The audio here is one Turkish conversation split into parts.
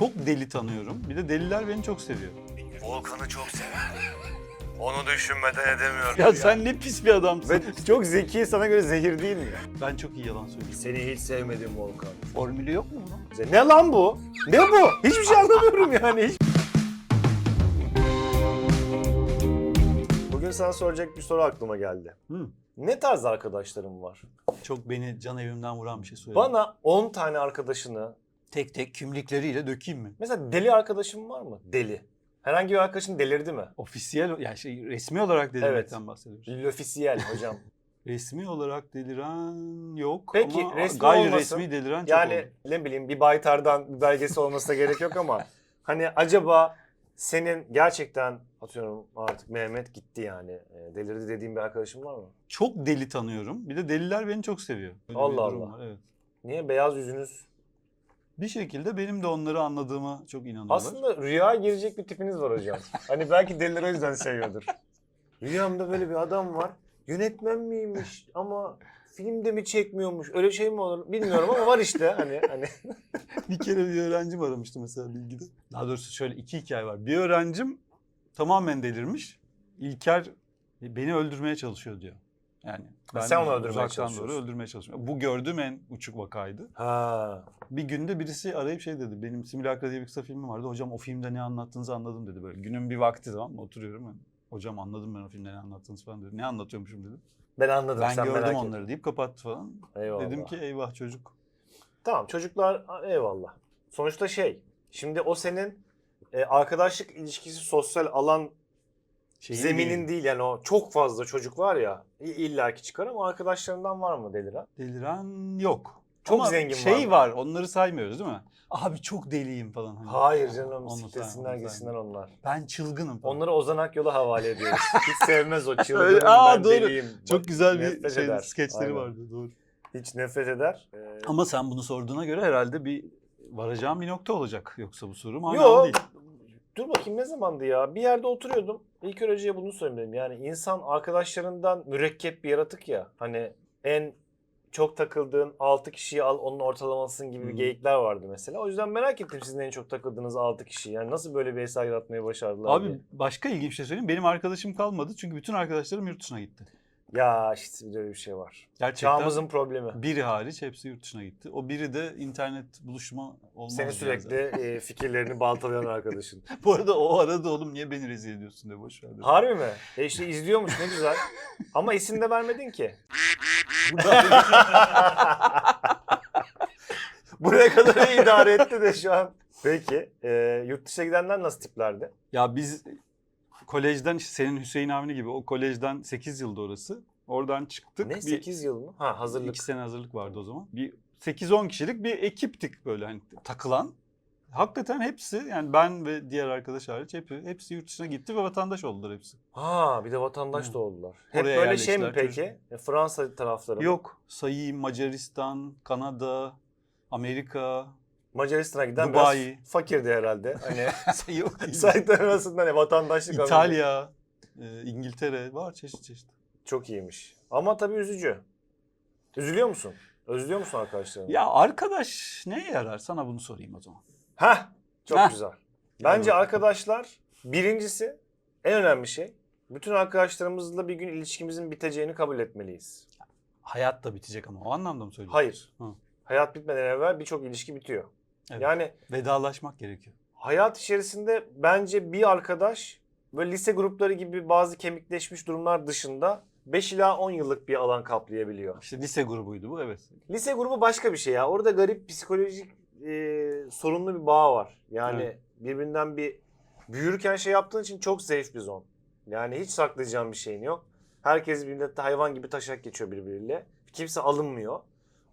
çok deli tanıyorum. Bir de deliler beni çok seviyor. Volkan'ı çok sever. Onu düşünmeden edemiyorum. Ya sen ne pis bir adamsın. Ve çok zeki sana göre zehir değil mi? Ben çok iyi yalan söylüyorum. Seni hiç sevmedim Volkan. Formülü yok mu bunun? Ne lan bu? Ne bu? Hiçbir şey anlamıyorum yani. Hiç... Bugün sana soracak bir soru aklıma geldi. Hı. Ne tarz arkadaşlarım var? Çok beni can evimden vuran bir şey söyledi. Bana 10 tane arkadaşını, tek tek kimlikleriyle dökeyim mi? mesela deli arkadaşım var mı? Deli. Herhangi bir arkadaşın delirdi mi? Ofisiyel, yani şey resmi olarak delirmekten bahsediyoruz. L'officiel hocam. Resmi olarak deliren yok Peki, ama resmi gayri olmasın. resmi deliren çok Yani oldu. ne bileyim bir baytardan bir belgesi olmasına gerek yok ama hani acaba senin gerçekten atıyorum artık Mehmet gitti yani e, delirdi dediğin bir arkadaşın var mı? Çok deli tanıyorum. Bir de deliler beni çok seviyor. Öyle Allah Allah. var, evet. Niye beyaz yüzünüz? Bir şekilde benim de onları anladığıma çok inanıyorlar. Aslında rüya girecek bir tipiniz var hocam. hani belki deliler o yüzden seviyordur. Rüyamda böyle bir adam var. Yönetmen miymiş ama filmde mi çekmiyormuş? Öyle şey mi olur? Bilmiyorum ama var işte hani hani. bir kere bir öğrencim aramıştı mesela bilgide. Daha doğrusu şöyle iki hikaye var. Bir öğrencim tamamen delirmiş. İlker beni öldürmeye çalışıyor diyor. Yani ben Sen onu öldürmeye çalışıyorsun. doğru öldürmeye çalışıyorum. Bu gördüğüm en uçuk vakaydı. Ha. Bir günde birisi arayıp şey dedi. Benim Simülakra diye bir kısa filmim vardı. Hocam o filmde ne anlattığınızı anladım dedi. Böyle günün bir vakti tamam mı? Oturuyorum ben. Hocam anladım ben o filmde ne anlattığınızı falan dedi. Ne anlatıyormuşum dedim. Ben anladım Ben sen merak gördüm etme. onları deyip kapattı falan. Eyvallah. Dedim ki eyvah çocuk. Tamam çocuklar eyvallah. Sonuçta şey şimdi o senin e, arkadaşlık ilişkisi sosyal alan Şeyin zeminin değil. değil yani o çok fazla çocuk var ya illaki çıkar ama arkadaşlarından var mı deliren? Deliren yok. Çok Ama zengin şey var mı? var. Onları saymıyoruz değil mi? Abi çok deliyim falan. Hani. Hayır canım Onu onu gitsinler onlar. Ben çılgınım falan. Onları Ozan Akyol'a havale ediyoruz. Hiç sevmez o çılgınım Aa, ben doğru. deliyim. Çok Bak, güzel bir şey, eder. skeçleri Aynen. vardı doğru. Hiç nefret eder. Ee, Ama sen bunu sorduğuna göre herhalde bir varacağım bir nokta olacak. Yoksa bu soru manalı Yo, değil. Dur bakayım ne zamandı ya? Bir yerde oturuyordum. İlk hocaya bunu söyledim. Yani insan arkadaşlarından mürekkep bir yaratık ya. Hani en çok takıldığın 6 kişiyi al onun ortalamasın gibi bir Hı. geyikler vardı mesela. O yüzden merak ettim sizin en çok takıldığınız 6 kişi. Yani nasıl böyle bir eser yaratmayı başardılar diye. Abi başka ilginç bir şey söyleyeyim. Benim arkadaşım kalmadı çünkü bütün arkadaşlarım yurt dışına gitti. Ya işte bir de öyle bir şey var. Gerçekten Çağımızın problemi. biri hariç hepsi yurt dışına gitti. O biri de internet buluşma olmaz. Seni sürekli e, fikirlerini baltalayan arkadaşın. Bu arada o arada oğlum niye beni rezil ediyorsun de boş ver. Harbi mi? E işte izliyormuş ne güzel. Ama isim de vermedin ki. Buraya kadar iyi idare etti de şu an. Peki e, yurt dışına gidenler nasıl tiplerdi? Ya biz kolejden işte senin Hüseyin Avni gibi o kolejden 8 yılda orası. Oradan çıktık. Ne Bir- 8 yıl mı? Ha hazırlık. 2 sene hazırlık vardı o zaman. Bir 8-10 kişilik bir ekiptik böyle hani takılan. Hakikaten hepsi yani ben ve diğer arkadaş hariç hep, hepsi yurt dışına gitti ve vatandaş oldular hepsi. Ha bir de vatandaş Hı. da oldular. Hep Oraya böyle şey mi peki? E, Fransa tarafları mı? Yok sayayım Macaristan, Kanada, Amerika, Macaristan'a giden Dubai. biraz fakirdi herhalde. Hani yok saydıklar arasında hani vatandaşlık. İtalya, e, İngiltere var çeşit çeşit. Çok iyiymiş. Ama tabii üzücü. Üzülüyor musun? Özlüyor musun arkadaşlarını? Ya arkadaş neye yarar? Sana bunu sorayım o zaman. Heh, çok Heh. güzel. Bence arkadaşlar birincisi en önemli şey. Bütün arkadaşlarımızla bir gün ilişkimizin biteceğini kabul etmeliyiz. Hayat da bitecek ama o anlamda mı söylüyorsun? Hayır. Hı. Hayat bitmeden evvel birçok ilişki bitiyor. Evet. Yani Vedalaşmak gerekiyor. hayat içerisinde bence bir arkadaş böyle lise grupları gibi bazı kemikleşmiş durumlar dışında 5 ila 10 yıllık bir alan kaplayabiliyor. İşte lise grubuydu bu evet. Lise grubu başka bir şey ya. Orada garip psikolojik e, sorunlu bir bağ var. Yani Evet. birbirinden bir büyürken şey yaptığın için çok safe bir zon. Yani hiç saklayacağın bir şeyin yok. Herkes millette hayvan gibi taşak geçiyor birbiriyle. Kimse alınmıyor.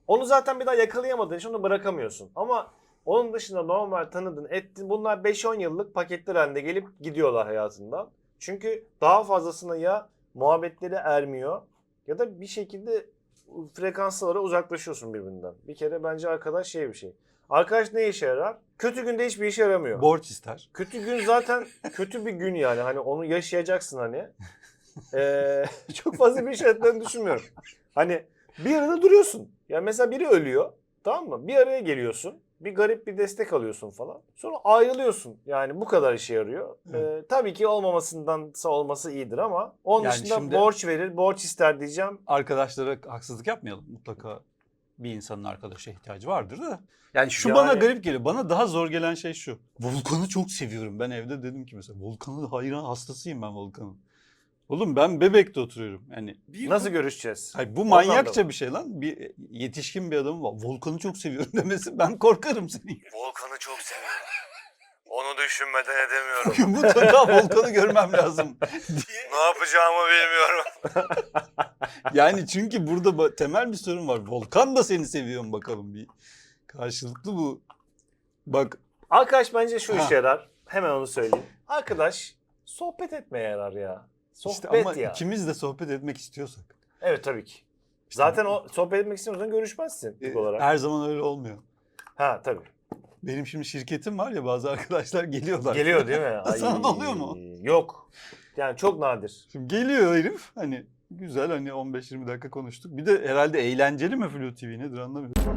Onu zaten bir daha yakalayamadığın için onu bırakamıyorsun. Ama onun dışında normal tanıdın, ettin. Bunlar 5-10 yıllık paketler halinde gelip gidiyorlar hayatından. Çünkü daha fazlasına ya muhabbetleri ermiyor ya da bir şekilde frekanslara uzaklaşıyorsun birbirinden. Bir kere bence arkadaş şey bir şey. Arkadaş ne işe yarar? Kötü günde hiçbir işe yaramıyor. Borç ister. kötü gün zaten kötü bir gün yani. Hani onu yaşayacaksın hani. Ee, çok fazla bir şey düşünmüyorum. Hani bir arada duruyorsun. Ya mesela biri ölüyor. Tamam mı? Bir araya geliyorsun. Bir garip bir destek alıyorsun falan. Sonra ayrılıyorsun. Yani bu kadar işe yarıyor. Ee, tabii ki olmamasındansa olması iyidir ama onun Yani dışında şimdi- borç verir, borç ister diyeceğim. Arkadaşlara haksızlık yapmayalım. Mutlaka bir insanın arkadaşa ihtiyacı vardır da. Yani şu Yani- bana garip geliyor. Bana daha zor gelen şey şu. Volkan'ı çok seviyorum. Ben evde dedim ki mesela Volkan'ı hayran hastasıyım ben Volkan'ın. Oğlum ben Bebek'te oturuyorum. Yani bir, Nasıl görüşeceğiz? Hayır, bu Ondan manyakça da- bir şey lan. Bir yetişkin bir adamın var. Volkan'ı çok seviyorum demesi ben korkarım senin. Volkan'ı çok seviyorum. Onu düşünmeden edemiyorum. Bugün mutlaka Volkan'ı görmem lazım. ne yapacağımı bilmiyorum. Yani çünkü burada ba- temel bir sorun var. Volkan da seni seviyor mu bakalım bir. Karşılıklı bu. Bak Arkadaş bence şu Ha. işe yarar. Hemen onu söyleyeyim. Arkadaş sohbet etmeye yarar ya. Sohbet işte ama ya. ikimiz de sohbet etmek istiyorsak. Evet tabii ki. Zaten o sohbet etmek istemiyorsan görüşmezsin E, olarak. Her zaman öyle olmuyor. Ha tabii. Benim şimdi şirketim var ya bazı arkadaşlar geliyorlar. Geliyor değil mi? Sana da oluyor mu? Yok. Yani çok nadir. Şimdi geliyor herif hani güzel hani 15-20 dakika konuştuk. Bir de herhalde eğlenceli mi Flu TV nedir anlamıyorum.